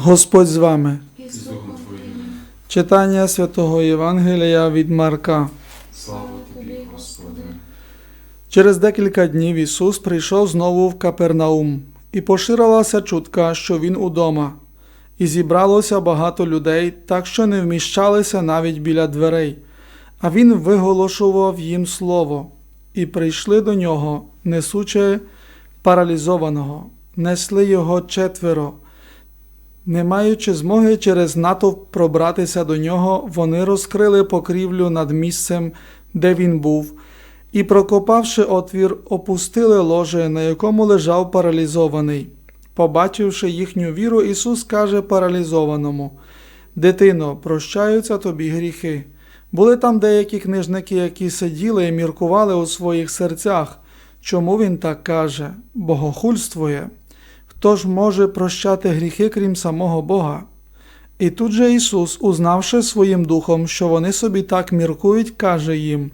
Господь з вами. Читання святого Євангелія від Марка. Слава Тобі, Господи. Через декілька днів Ісус прийшов знову в Капернаум, і поширилася чутка, що Він удома. І зібралося багато людей, так що не вміщалися навіть біля дверей. А Він виголошував їм слово, і прийшли до нього, несучи паралізованого, несли його четверо. Не маючи змоги через натовп пробратися до нього, вони розкрили покрівлю над місцем, де він був, і, прокопавши отвір, опустили ложе, на якому лежав паралізований. Побачивши їхню віру, Ісус каже паралізованому: Дитино, прощаються тобі гріхи. Були там деякі книжники, які сиділи і міркували у своїх серцях. Чому він так каже? Богохульствує. Хто ж може прощати гріхи, крім самого Бога? І тут же Ісус, узнавши своїм духом, що вони собі так міркують, каже їм: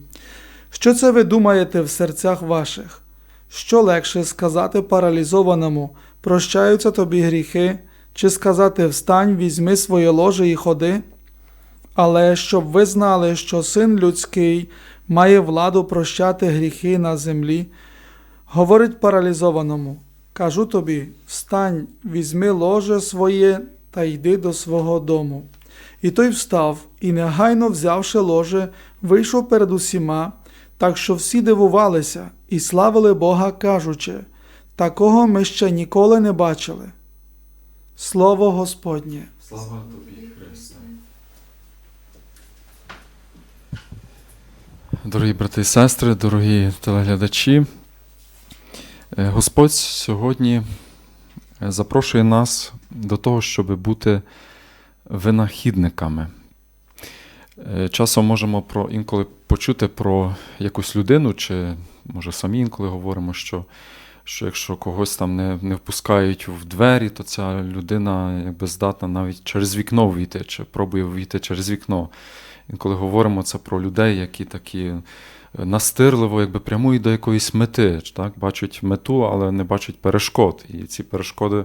Що це ви думаєте в серцях ваших? Що легше сказати паралізованому, прощаються тобі гріхи, чи сказати встань, візьми своє ложе і ходи? Але щоб ви знали, що син людський має владу прощати гріхи на землі, говорить паралізованому. Кажу тобі, встань, візьми ложе своє та йди до свого дому. І той встав і, негайно взявши ложе, вийшов перед усіма, так що всі дивувалися і славили Бога, кажучи, такого ми ще ніколи не бачили. Слово Господнє. Слава Тобі, Христе. Дорогі брати і сестри, дорогі телеглядачі, Господь сьогодні е, запрошує нас до того, щоб бути винахідниками. Е, Часом можемо про інколи почути про якусь людину, чи може самі інколи говоримо, що, що якщо когось там не, не впускають в двері, то ця людина якби здатна навіть через вікно війти, чи пробує війти через вікно. Інколи говоримо це про людей, які такі е, настирливо якби прямують до якоїсь мети, так? бачать мету, але не бачать перешкод. І ці перешкоди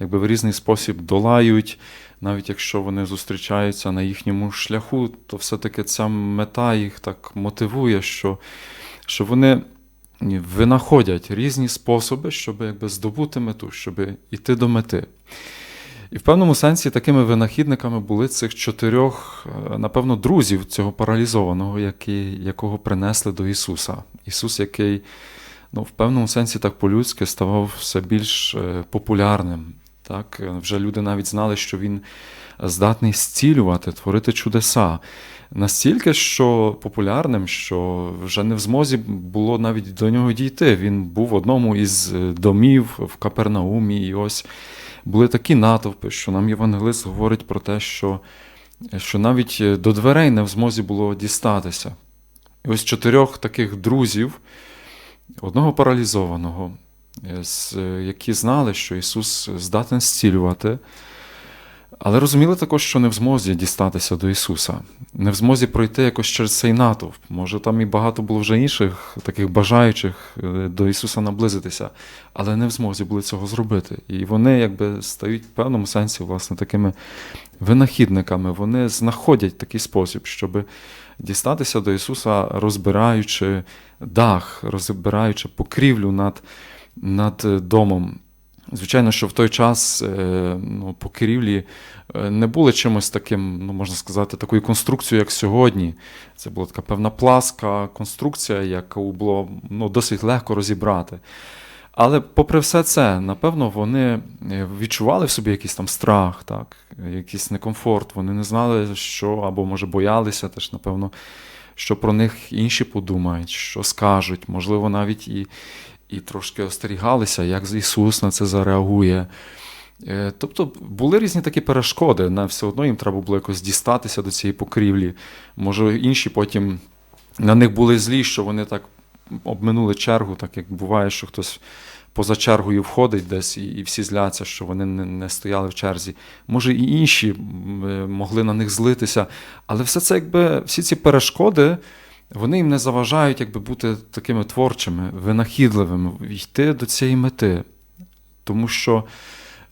якби в різний спосіб долають, навіть якщо вони зустрічаються на їхньому шляху, то все-таки ця мета їх так мотивує, що, що вони винаходять різні способи, щоб якби здобути мету, щоб йти до мети. І в певному сенсі такими винахідниками були цих чотирьох, е, напевно, друзів цього паралізованого, який, якого принесли до Ісуса. Ісус, який ну, в певному сенсі так по-людськи ставав все більш е, популярним. Так? Е, Вже люди навіть знали, що Він здатний зцілювати, творити чудеса. Настільки, що популярним, що вже не в змозі було навіть до нього дійти. Він був в одному із домів в Капернаумі, і ось були такі натовпи, що нам Євангелист говорить про те, що, що навіть до дверей не в змозі було дістатися. І ось чотирьох таких друзів, одного паралізованого, е, які знали, що Ісус здатен зцілювати, але розуміли також, що не в змозі дістатися до Ісуса, не в змозі пройти якось через цей натовп. Може, там і багато було вже інших таких бажаючих е, до Ісуса наблизитися, але не в змозі були цього зробити. І вони якби стають в певному сенсі власне такими винахідниками. Вони знаходять такий спосіб, щоб дістатися до Ісуса, розбираючи дах, розбираючи покрівлю над, над домом. Звичайно, що в той час е, ну, покрівлі е, не були чимось таким, ну можна сказати, такою конструкцією, як сьогодні. Це була така певна пласка конструкція, яку було ну, досить легко розібрати. Але попри все це, напевно, вони е, відчували в собі якийсь там страх, так, якийсь некомфорт. Вони не знали, що або, може, боялися теж, напевно, що про них інші подумають, що скажуть, можливо, навіть і, і трошки остерігалися, як Ісус на це зареагує. Е, Тобто були різні такі перешкоди, на все одно їм треба було якось дістатися до цієї покрівлі. Може, інші потім на них були злі, що вони так обминули чергу, так як буває, що хтось поза чергою входить десь і, всі зляться, що вони не, не стояли в черзі. Може, і інші е, могли на них злитися, але все це, якби всі ці перешкоди. Вони їм не заважають якби, бути такими творчими, винахідливими, йти до цієї мети. Тому що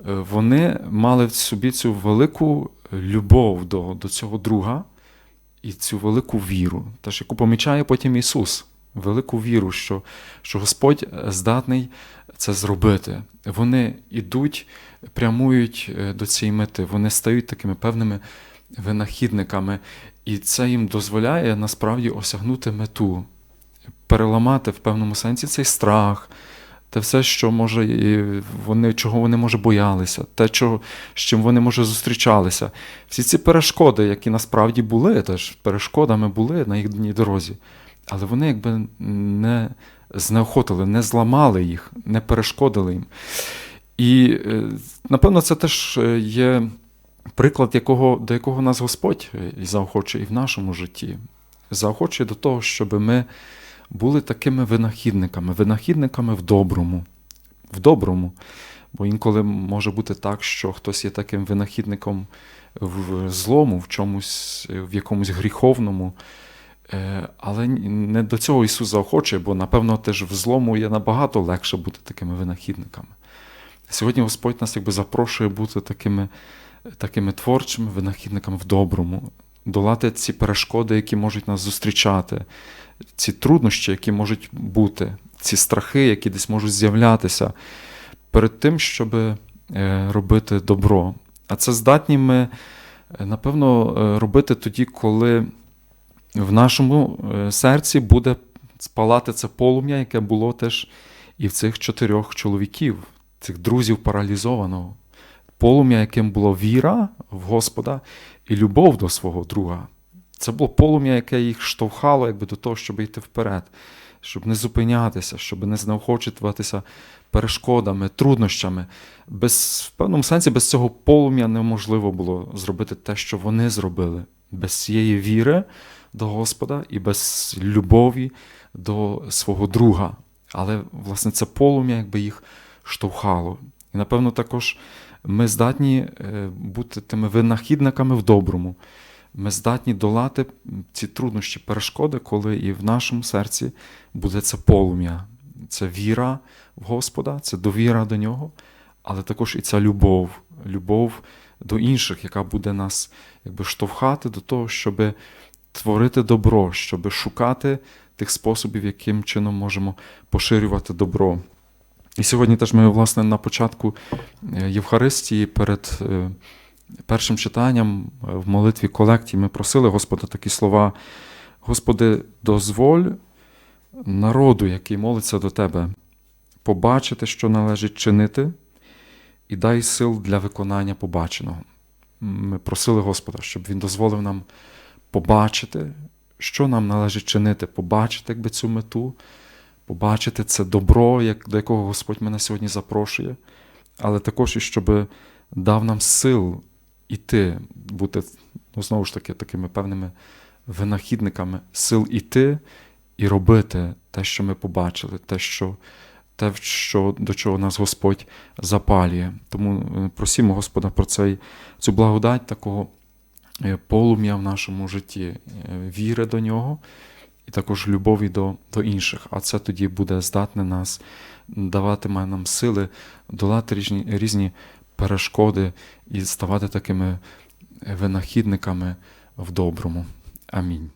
вони мали в собі цю велику любов до, до цього друга і цю велику віру, теж яку помічає потім Ісус. Велику віру, що, що Господь здатний це зробити. Вони йдуть, прямують е, до цієї мети, вони стають такими певними винахідниками, і це їм дозволяє насправді осягнути мету, переламати в певному сенсі цей страх, те все, що може, вони, чого вони може боялися, те, чого, з чим вони може зустрічалися. Всі ці перешкоди, які насправді були, теж перешкодами були на їхній дорозі, але вони якби не знеохотили, не зламали їх, не перешкодили їм. І е, напевно, це теж е, є приклад, якого, до якого нас Господь е, і заохочує і в нашому житті. Заохочує до того, щоб ми були такими винахідниками, винахідниками в доброму. В доброму. Бо інколи може бути так, що хтось є таким винахідником в злому, в чомусь, в якомусь гріховному. Е, Але не до цього Ісус заохочує, бо, напевно, теж в злому є набагато легше бути такими винахідниками. Сьогодні Господь нас якби запрошує бути такими, такими творчими винахідниками в доброму, долати ці перешкоди, які можуть нас зустрічати, ці труднощі, які можуть бути, ці страхи, які десь можуть з'являтися, перед тим, щоб е, робити добро. А це здатні ми, е, напевно, е, робити тоді, коли в нашому серці буде спалати це полум'я, яке було теж і в цих чотирьох чоловіків, цих друзів паралізованого. Полум'я, яким була віра в Господа і любов до свого друга. Це було полум'я, яке їх штовхало якби, до того, щоб йти вперед, щоб не зупинятися, щоб не знеохочуватися перешкодами, труднощами. Без, в певному сенсі без цього полум'я неможливо було зробити те, що вони зробили. Без цієї віри до Господа і без любові до свого друга. Але, власне, це полум'я якби їх штовхало. І, напевно, також ми здатні е, бути тими винахідниками в доброму. Ми здатні долати ці труднощі, перешкоди, коли і в нашому серці буде це полум'я, це віра в Господа, це довіра до нього, але також і ця любов, любов до інших, яка буде нас якби штовхати до того, щоб творити добро, щоб шукати тих способів, яким чином можемо поширювати добро. І сьогодні теж ми, власне, на початку е, Євхаристії перед е, першим читанням е, в молитві колекті ми просили Господа такі слова: Господи, дозволь народу, який молиться до Тебе, побачити, що належить чинити, і дай сил для виконання побаченого. Ми просили Господа, щоб Він дозволив нам побачити, що нам належить чинити, побачити якби цю мету, побачити це добро, до якого Господь мене сьогодні запрошує, але також і щоб дав нам сил іти, бути ну, знову ж таки такими певними винахідниками, сил іти і робити те, що ми побачили, те, що, те, що, до чого нас Господь запалює. Тому е, просімо Господа про цей, цю благодать такого е, полум'я в нашому житті, е, віри до нього і також любові до, до інших. А це тоді буде здатне нас, даватиме нам сили долати різні, різні перешкоди і ставати такими винахідниками в доброму. Амінь.